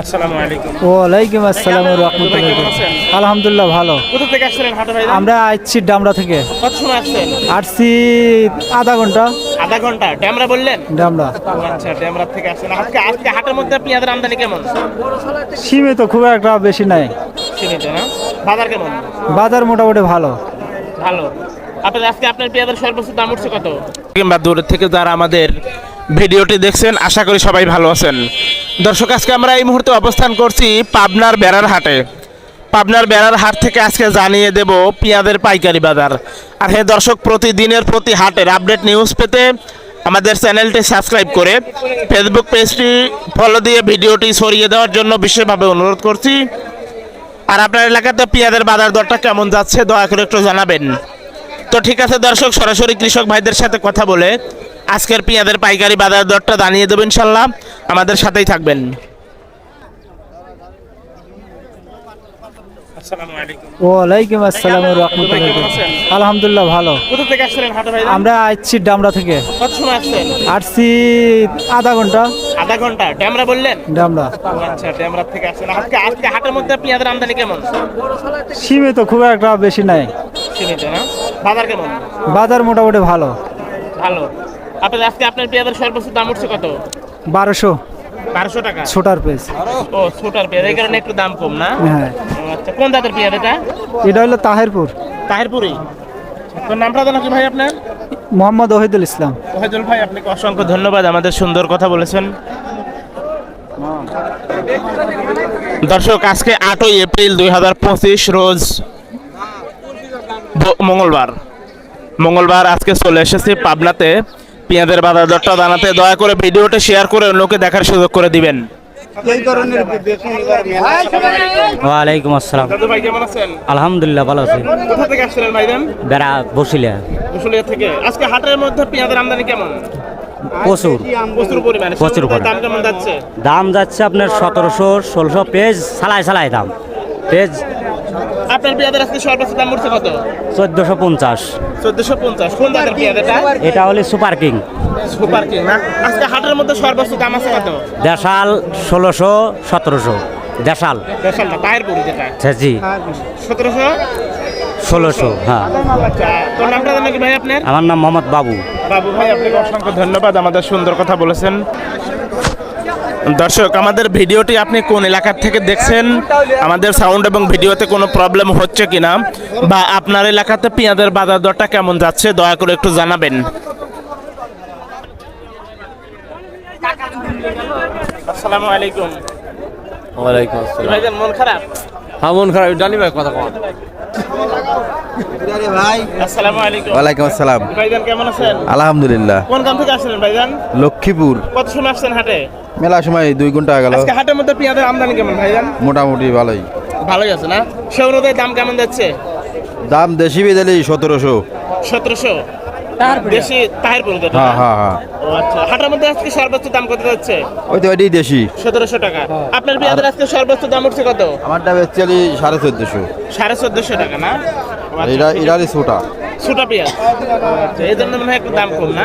আসসালামু আলাইকুম। ওয়ালাইকুম আসসালাম রহমতুল্লাহ আলহামদুলিল্লাহ ভালো। কোথা থেকে আসছিলেন হাটে ভাই আমরা আসছি ডামরা থেকে। কত সময় আসছেন? আসছি আধা ঘণ্টা। আধা ঘণ্টা? ড্যামরা বললেন? আচ্ছা ড্যামরা থেকে আসছেন। আজকে আজকে হাটের মধ্যে পেঁয়াজের আমদানি কেমন? সীমিত খুব একটা বেশি নাই। সীমিত না? বাজার কেমন? বাজার মোটামুটি ভালো। ভালো। আপনার আজকে আপনার পেঁয়াজের সর্বোচ্চ দাম উঠছে কত? কিংবা থেকে যারা আমাদের ভিডিওটি দেখছেন, আশা করি সবাই ভালো আছেন। দর্শক, আজকে আমরা এই মুহূর্তে অবস্থান করছি পাবনার বেড়ার হাটে। পাবনার বেড়ার হাট থেকে আজকে জানিয়ে দেব পেঁয়াজের পাইকারি বাজার। আর হ্যাঁ দর্শক, প্রতিদিনের প্রতি হাটের আপডেট নিউজ পেতে আমাদের চ্যানেলটি সাবস্ক্রাইব করে ফেসবুক পেজটি ফলো দিয়ে ভিডিওটি ছড়িয়ে দেওয়ার জন্য বিশেষভাবে অনুরোধ করছি। আর আপনার এলাকাতে পেঁয়াজের বাজার দরটা কেমন যাচ্ছে, দয়া করে একটু জানাবেন। তো ঠিক আছে দর্শক সরাসরি কৃষক ভাইদের সাথে কথা বলে আজকের পেঁয়াজের পাইকারি বাজার দরটা জানিয়ে দেবেন ইনশাল্লাহ। আমাদের সাথেই থাকবেন। ওয়ালাইকুম আসসালাম রহমতুল্লাহ। আলহামদুলিল্লাহ ভালো। কোথা থেকে আসছিলেন হাটে ভাই আমরা আসছি ডামরা থেকে। কত সময় আসছেন? আসছি আধা ঘণ্টা। আধা ঘণ্টা? ড্যামরা বললেন? ডামরা আচ্ছা ড্যামরা থেকে আসছেন। আজকে আজকে হাটের মধ্যে পেঁয়াজের আমদানি কেমন? সীমিত খুব একটা বেশি নাই। সীমিত না? বাজার কেমন? বাজার মোটামুটি ভালো। ভালো। আপনার আজকে আপনার পেঁয়াজের সর্বোচ্চ দাম উঠছে কত? বারোশো। বারোশো টাকা। ছোটার পেজ ও ছোটার পেঁয়াজ। এই কারণে একটু দাম কম না? হ্যাঁ। আচ্ছা। কোন জাতের পেঁয়াজ এটা? এটা হলো তাহেরপুর। তাহেরপুরি তোর নামটা জানো কি ভাই আপনার? মোহাম্মদ ওহিদুল ইসলাম। ওহেদুল ভাই আপনাকে অসংখ্য ধন্যবাদ। আমাদের সুন্দর কথা বলেছেন। দর্শক আজকে আটই এপ্রিল দুই হাজার পঁচিশ রোজ মঙ্গলবার। মঙ্গলবার আজকে চলে এসেছি পাবনাতে। পেঁয়াজের বাজার দরটা জানাতে দয়া করে ভিডিওটা শেয়ার করে অন্যকে দেখার সুযোগ করে দিবেন। ওয়ালাইকুম আসসালাম। আলহামদুলিল্লাহ ভালো আছি। কোথা থেকে আসছিলেন ভাইজান বেড়া বসিলে মুসলিয়া থেকে। আজকে হাটের মধ্যে পেঁয়াজের আমদানি কেমন? প্রচুর। দাম যাচ্ছে? আপনার সতেরোশো ষোলোশো পেজ সালাই সালাই দাম। পেজ আপনার পেঁয়াজের আজকে সর্বোচ্চ দাম উঠছে কত? চোদ্দোশো পঞ্চাশ। চোদ্দশো পঞ্চাশ। কোন পেঁয়াজ এটা? এটা হলে সুপার কিং। Super king. না আজকে হাটের মধ্যে সর্বোচ্চ দাম আছে কত? দেশাল ষোলোশো সতেরোশো। দেশাল। দেশালটা পায়ের পুরি যেটা। আচ্ছা, জি। সতেরোশো? ষোলোশো হ্যাঁ। আচ্ছা নামটা জানো কি ভাই আপনার? আমার নাম মোহাম্মদ বাবু। বাবু ভাই আপনাকে অসংখ্য ধন্যবাদ আমাদের সুন্দর কথা বলেছেন। দর্শক আমাদের ভিডিওটি আপনি কোন এলাকার থেকে দেখছেন? আমাদের সাউন্ড এবং ভিডিওতে কোনো প্রবলেম হচ্ছে কিনা? বা আপনার এলাকাতে পেঁয়াজের বাজার দরটা কেমন যাচ্ছে? দয়া করে একটু জানাবেন। আসসালামু আলাইকুম। ওয়ালাইকুম আসসালাম। মন খারাপ? হ্যাঁ মন খারাপ ডালি ভাই কথা আলাইকুম ওয়ালাইকুম আসসালাম। ভাইজান কেমন আছেন? আলহামদুলিল্লাহ। কোন গ্রাম থেকে আসলেন ভাইজান? লক্ষ্মীপুর। কত সময় আসছেন হাটে? মেলা সময় দুই ঘণ্টা গেল। আজকে হাটের মধ্যে পেঁয়াজের আমদানি কেমন ভাইজান? মোটামুটি ভালোই। ভালোই আছে না? সে অনুযায়ী দাম কেমন যাচ্ছে? দাম দেশি বেদালি সতেরোশো। সতেরোশো। হ্যাঁ? হ্যাঁ হ্যাঁ। আচ্ছা হাটের মধ্যে আজকে সর্বোচ্চ দাম কত যাচ্ছে? ওই তো এটাই দেশি। সতেরোশো টাকা। আপনার পেঁয়াজের আজকে সর্বোচ্চ দাম উঠছে কত? আমারটা সাড়ে চোদ্দশো। সাড়ে চোদ্দশো টাকা না? আচ্ছা, এটা এটারই ছোটা। ছোটা পেঁয়াজ। আচ্ছা, এই জন্য মনে হয় একটু দাম কম না?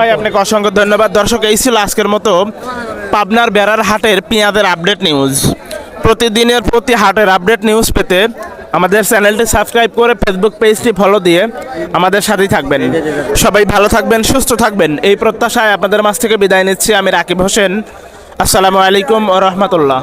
ভাই আপনাকে অসংখ্য ধন্যবাদ। দর্শক এই ছিল আজকের মতো পাবনার বেড়ার হাটের পেঁয়াজের আপডেট নিউজ। প্রতিদিনের প্রতি হাটের আপডেট নিউজ পেতে আমাদের চ্যানেলটি সাবস্ক্রাইব করে ফেসবুক পেজটি ফলো দিয়ে আমাদের সাথেই থাকবেন। সবাই ভালো থাকবেন, সুস্থ থাকবেন। এই প্রত্যাশায় আপনাদের মাছ থেকে বিদায় নিচ্ছি। আমি রাকিব হোসেন। আসসালামু আলাইকুম ও রহমতুল্লাহ।